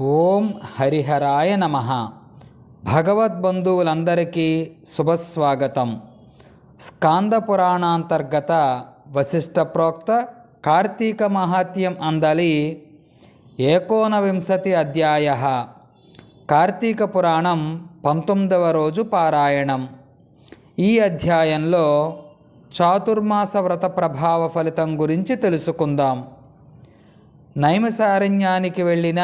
ఓం హరిహరాయ నమ. భగవద్బంధువులందరికీ శుభస్వాగతం. స్కాంద పురాణాంతర్గత వశిష్ట ప్రోక్త కార్తీక మహాత్యం అందలి ఏకోనవింశతి అధ్యాయ. కార్తీక పురాణం పంతొమ్మిదవ రోజు పారాయణం. ఈ అధ్యాయంలో చాతుర్మాస వ్రత ప్రభావ ఫలితం గురించి తెలుసుకుందాం. నైమసారణ్యానికి వెళ్ళిన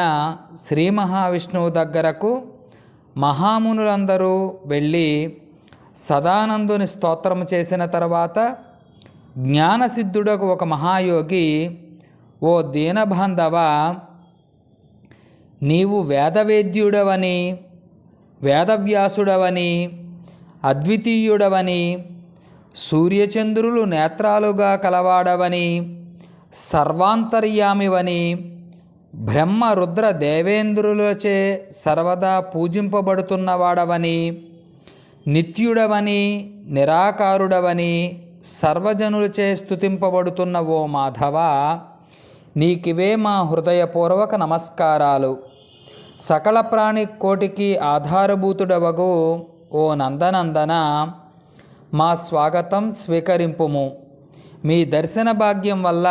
శ్రీ మహావిష్ణువు దగ్గరకు మహామునులందరూ వెళ్ళి సదానందుని స్తోత్రము చేసిన తర్వాత జ్ఞానసిద్ధుడకు ఒక మహాయోగి ఓ దీనబాంధవ నీవు వేదవేద్యుడవని వేదవ్యాసుడవని అద్వితీయుడవని సూర్యచంద్రులు నేత్రాలుగా కలవాడవని సర్వాంతర్యామివని బ్రహ్మ రుద్ర దేవేంద్రులచే సర్వదా పూజింపబడుతున్నవాడవని నిత్యుడవని నిరాకారుడవని సర్వజనులచే స్తుతింపబడుతున్న ఓ మాధవ నీకివే మా హృదయపూర్వక నమస్కారాలు. సకల ప్రాణి కోటికి ఆధారభూతుడవగు ఓ నందనందన మా స్వాగతం స్వీకరింపుము. మీ దర్శన భాగ్యం వల్ల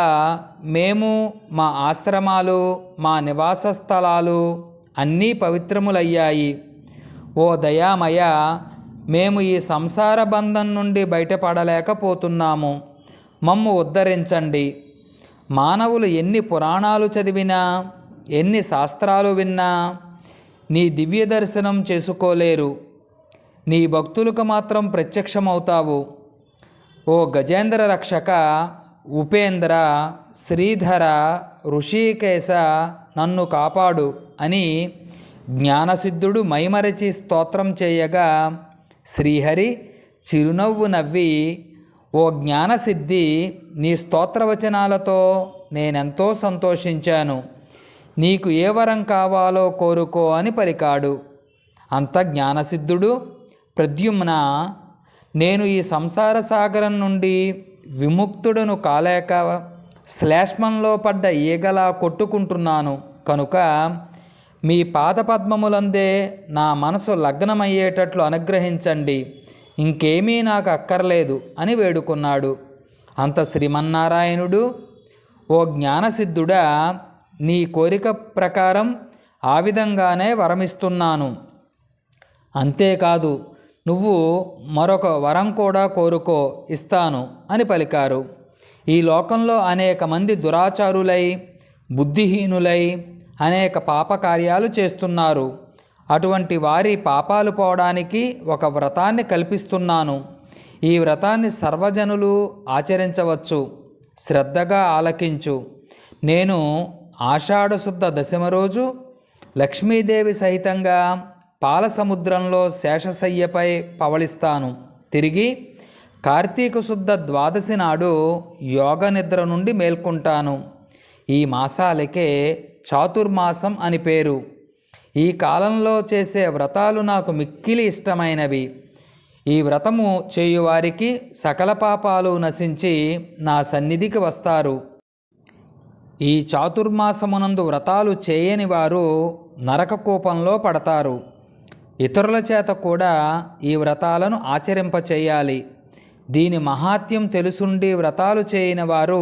మేము మా ఆశ్రమాలు మా నివాస స్థలాలు అన్నీ పవిత్రములయ్యాయి. ఓ దయామయ మేము ఈ సంసార బంధం నుండి బయటపడలేకపోతున్నాము. మమ్ము ఉద్ధరించండి. మానవులు ఎన్ని పురాణాలు చదివినా ఎన్ని శాస్త్రాలు విన్నా నీ దివ్య దర్శనం చేసుకోలేరు. నీ భక్తులకు మాత్రం ప్రత్యక్షమవుతావు. ఓ గజేంద్ర రక్షక ఉపేంద్ర శ్రీధర ఋషికేశ నన్ను కాపాడు అని జ్ఞానసిద్ధుడు మైమరచి స్తోత్రం చేయగా శ్రీహరి చిరునవ్వు నవ్వి ఓ జ్ఞానసిద్ధి నీ స్తోత్రవచనాలతో నేనెంతో సంతోషించాను. నీకు ఏ వరం కావాలో కోరుకో అని పలికాడు. అంత జ్ఞానసిద్ధుడు ప్రద్యుమ్న నేను ఈ సంసార సాగరం నుండి విముక్తుడను కాలేక శ్లేష్మంలో పడ్డ ఈగలా కొట్టుకుంటున్నాను. కనుక మీ పాదపద్మములందే నా మనసు లగ్నమయ్యేటట్లు అనుగ్రహించండి. ఇంకేమీ నాకు అక్కర్లేదు అని వేడుకున్నాడు. అంత శ్రీమన్నారాయణుడు ఓ జ్ఞానసిద్ధుడా నీ కోరిక ప్రకారం ఆ విధంగానే వరమిస్తున్నాను. అంతేకాదు నువ్వు మరొక వరం కూడా కోరుకో ఇస్తాను అని పలికారు. ఈ లోకంలో అనేక మంది దురాచారులై బుద్ధిహీనులై అనేక పాపకార్యాలు చేస్తున్నారు. అటువంటి వారి పాపాలు పోవడానికి ఒక వ్రతాన్ని కల్పిస్తున్నాను. ఈ వ్రతాన్ని సర్వజనులు ఆచరించవచ్చు. శ్రద్ధగా ఆలకించు. నేను ఆషాఢశుద్ధ దశమ రోజు లక్ష్మీదేవి సహితంగా పాలసముద్రంలో శేషశయ్యపై పవళిస్తాను. తిరిగి కార్తీక శుద్ధ ద్వాదశి నాడు యోగ నిద్ర నుండి మేల్కొంటాను. ఈ మాసాలకే చాతుర్మాసం అని పేరు. ఈ కాలంలో చేసే వ్రతాలు నాకు మిక్కిలి ఇష్టమైనవి. ఈ వ్రతము చేయువారికి సకల పాపాలు నశించి నా సన్నిధికి వస్తారు. ఈ చాతుర్మాసమునందు వ్రతాలు చేయని వారు నరక కూపంలో పడతారు. ఇతరుల చేత కూడా ఈ వ్రతాలను ఆచరింపచేయాలి. దీని మహాత్యం తెలుసుండి వ్రతాలు చేయని వారు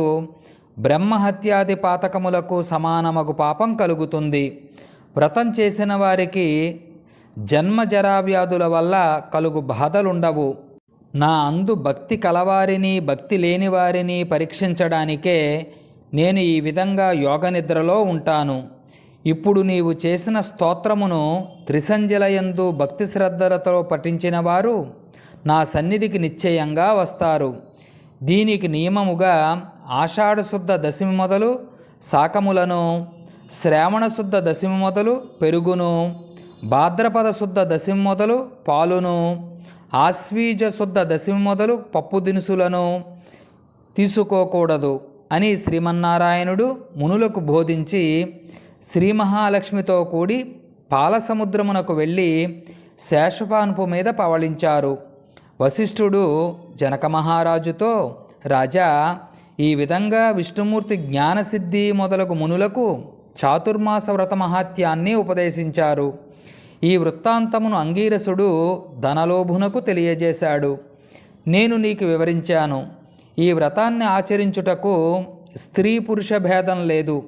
బ్రహ్మహత్యాది పాతకములకు సమానమగు పాపం కలుగుతుంది. వ్రతం చేసిన వారికి జన్మజరావ్యాధుల వల్ల కలుగు బాధలుండవు. నా అందు భక్తి కలవారిని భక్తి లేని వారిని పరీక్షించడానికే నేను ఈ విధంగా యోగ నిద్రలో ఉంటాను. ఇప్పుడు నీవు చేసిన స్తోత్రమును త్రిసంజలయందు భక్తి శ్రద్ధలతో పఠించిన వారు నా సన్నిధికి నిశ్చయంగా వస్తారు. దీనికి నియమముగా ఆషాఢశుద్ధ దశమి మొదలు శాకములను శ్రావణశుద్ధ దశమి మొదలు పెరుగును భాద్రపద శుద్ధ దశమి మొదలు పాలును ఆశ్వీజ శుద్ధ దశమి మొదలు పప్పు దినుసులను తీసుకోకూడదు అని శ్రీమన్నారాయణుడు మునులకు బోధించి శ్రీ మహాలక్ష్మితో కూడి పాలసముద్రమునకు వెళ్ళి శేషపానుపు మీద పవళించారు. వశిష్ఠుడు జనక మహారాజుతో రాజా ఈ విధంగా విష్ణుమూర్తి జ్ఞానసిద్ధి మొదలగు మునులకు చాతుర్మాస వ్రత మహాత్యాన్ని ఉపదేశించారు. ఈ వృత్తాంతమును అంగీరసుడు ధనలోభునకు తెలియజేశాడు. నేను నీకు వివరించాను. ఈ వ్రతాన్ని ఆచరించుటకు స్త్రీ పురుష భేదం లేదు.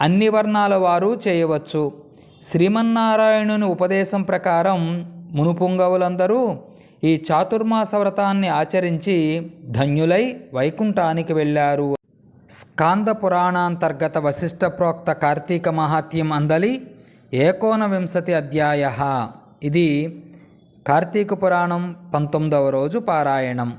అన్ని వర్ణాల వారు చేయవచ్చు. శ్రీమన్నారాయణుని ఉపదేశం ప్రకారం మునుపుంగవులందరూ ఈ చాతుర్మాస వ్రతాన్ని ఆచరించి ధన్యులై వైకుంఠానికి వెళ్ళారు. స్కాంద పురాణాంతర్గత వశిష్ఠ ప్రోక్త కార్తీక మహాత్యం అందలి ఏకోనవింశతి అధ్యాయ. ఇది కార్తీక పురాణం పంతొమ్మిదవ రోజు పారాయణం.